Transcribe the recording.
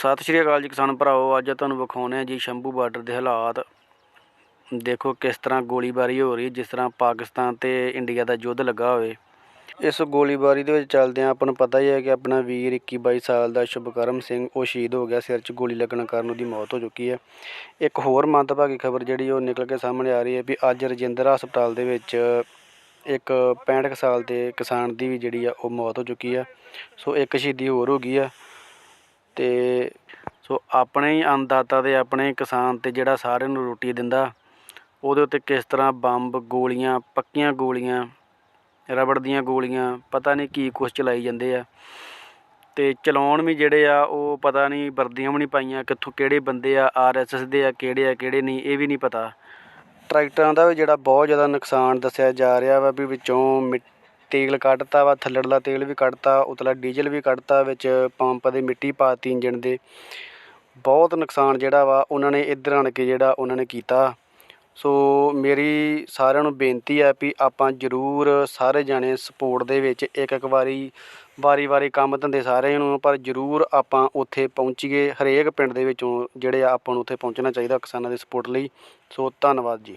ਸਤਿ ਸ਼੍ਰੀ ਅਕਾਲ ਜੀ ਕਿਸਾਨ ਭਰਾਓ ਅੱਜ ਤੁਹਾਨੂੰ ਵਿਖਾਉਣੇ ਆ ਜੀ ਸ਼ੰਭੂ ਬਾਰਡਰ ਦੇ ਹਾਲਾਤ। ਦੇਖੋ ਕਿਸ ਤਰ੍ਹਾਂ ਗੋਲੀਬਾਰੀ ਹੋ ਰਹੀ ਜਿਸ ਤਰ੍ਹਾਂ ਪਾਕਿਸਤਾਨ ਤੇ ਇੰਡੀਆ ਦਾ ਯੁੱਧ ਲੱਗਾ ਹੋਵੇ। ਇਸ ਗੋਲੀਬਾਰੀ ਦੇ ਵਿੱਚ ਚੱਲਦਿਆਂ ਆਪਾਂ ਨੂੰ ਪਤਾ ਹੀ ਹੈ ਕਿ ਆਪਣਾ ਵੀਰ 21 22 ਸਾਲ ਦਾ ਸ਼ੁਭਕਰਮ ਸਿੰਘ, ਉਹ ਸ਼ਹੀਦ ਹੋ ਗਿਆ, ਸਿਰ 'ਚ ਗੋਲੀ ਲੱਗਣ ਕਾਰਨ ਉਹਦੀ ਮੌਤ ਹੋ ਚੁੱਕੀ ਹੈ। ਇੱਕ ਹੋਰ ਮੰਦਭਾਗੀ ਖਬਰ ਜਿਹੜੀ ਉਹ ਨਿਕਲ ਕੇ ਸਾਹਮਣੇ ਆ ਰਹੀ ਹੈ ਵੀ ਅੱਜ ਰਜਿੰਦਰ ਹਸਪਤਾਲ ਦੇ ਵਿੱਚ ਇੱਕ 65 ਕੁ ਸਾਲ ਦੇ ਕਿਸਾਨ ਦੀ ਵੀ ਜਿਹੜੀ ਆ, ਉਹ ਮੌਤ ਹੋ ਚੁੱਕੀ ਆ ਸੋ ਇੱਕ ਸ਼ਹੀਦੀ ਹੋਰ ਹੋ ਗਈ ਆ। ਅਤੇ ਸੋ ਆਪਣੇ ਹੀ ਅੰਨਦਾਤਾ ਅਤੇ ਆਪਣੇ ਕਿਸਾਨ ਤੇ ਜਿਹੜਾ ਸਾਰਿਆਂ ਨੂੰ ਰੋਟੀ ਦਿੰਦਾ, ਉਹਦੇ ਉੱਤੇ ਕਿਸ ਤਰ੍ਹਾਂ ਬੰਬ, ਗੋਲੀਆਂ, ਪੱਕੀਆਂ ਗੋਲੀਆਂ, ਰਬੜ ਦੀਆਂ ਗੋਲੀਆਂ, ਪਤਾ ਨਹੀਂ ਕੀ ਕੁਛ ਚਲਾਈ ਜਾਂਦੇ ਆ। ਅਤੇ ਚਲਾਉਣ ਵੀ ਜਿਹੜੇ ਆ, ਉਹ ਪਤਾ ਨਹੀਂ ਵਰਦੀਆਂ ਵੀ ਨਹੀਂ ਪਾਈਆਂ, ਕਿੱਥੋਂ ਕਿਹੜੇ ਬੰਦੇ ਆ ਆਰਐਸਐਸ ਦੇ ਆ, ਕਿਹੜੇ ਆ, ਕਿਹੜੇ ਨਹੀਂ, ਇਹ ਵੀ ਨਹੀਂ ਪਤਾ। ਟਰੈਕਟਰਾਂ ਦਾ ਵੀ ਜਿਹੜਾ ਬਹੁਤ ਜ਼ਿਆਦਾ ਨੁਕਸਾਨ ਦੱਸਿਆ ਜਾ ਰਿਹਾ ਵਾ ਵੀ ਵਿੱਚੋਂ ਮਿ- ਤੇਲ ਕੱਢਤਾ ਵਾ, ਥੱਲੜਲਾ ਤੇਲ ਵੀ ਕੱਢਤਾ, ਉਤਲਾ ਡੀਜ਼ਲ ਵੀ ਕੱਢਤਾ, ਵਿੱਚ ਪੰਪ ਦੇ ਮਿੱਟੀ ਪਾਤੀ ਇੰਜਣ ਦੇ। ਬਹੁਤ ਨੁਕਸਾਨ ਜਿਹੜਾ ਵਾ, ਉਹਨਾਂ ਨੇ ਇੱਧਰ ਆਣ ਕੇ ਜਿਹੜਾ ਉਹਨਾਂ ਨੇ ਕੀਤਾ। ਸੋ ਮੇਰੀ ਸਾਰਿਆਂ ਨੂੰ ਬੇਨਤੀ ਹੈ ਵੀ ਆਪਾਂ ਜ਼ਰੂਰ ਸਾਰੇ ਜਾਣੇ ਸਪੋਰਟ ਦੇ ਵਿੱਚ ਇੱਕ ਇੱਕ ਵਾਰੀ ਵਾਰੀ ਵਾਰੀ ਕੰਮ ਧੰਦੇ ਸਾਰਿਆਂ ਨੂੰ, ਪਰ ਜ਼ਰੂਰ ਆਪਾਂ ਉੱਥੇ ਪਹੁੰਚੀਏ, ਹਰੇਕ ਪਿੰਡ ਦੇ ਵਿੱਚੋਂ ਜਿਹੜੇ ਆ ਆਪਾਂ ਨੂੰ ਉੱਥੇ ਪਹੁੰਚਣਾ ਚਾਹੀਦਾ ਕਿਸਾਨਾਂ ਦੇ ਸਪੋਰਟ ਲਈ। ਸੋ ਧੰਨਵਾਦ ਜੀ।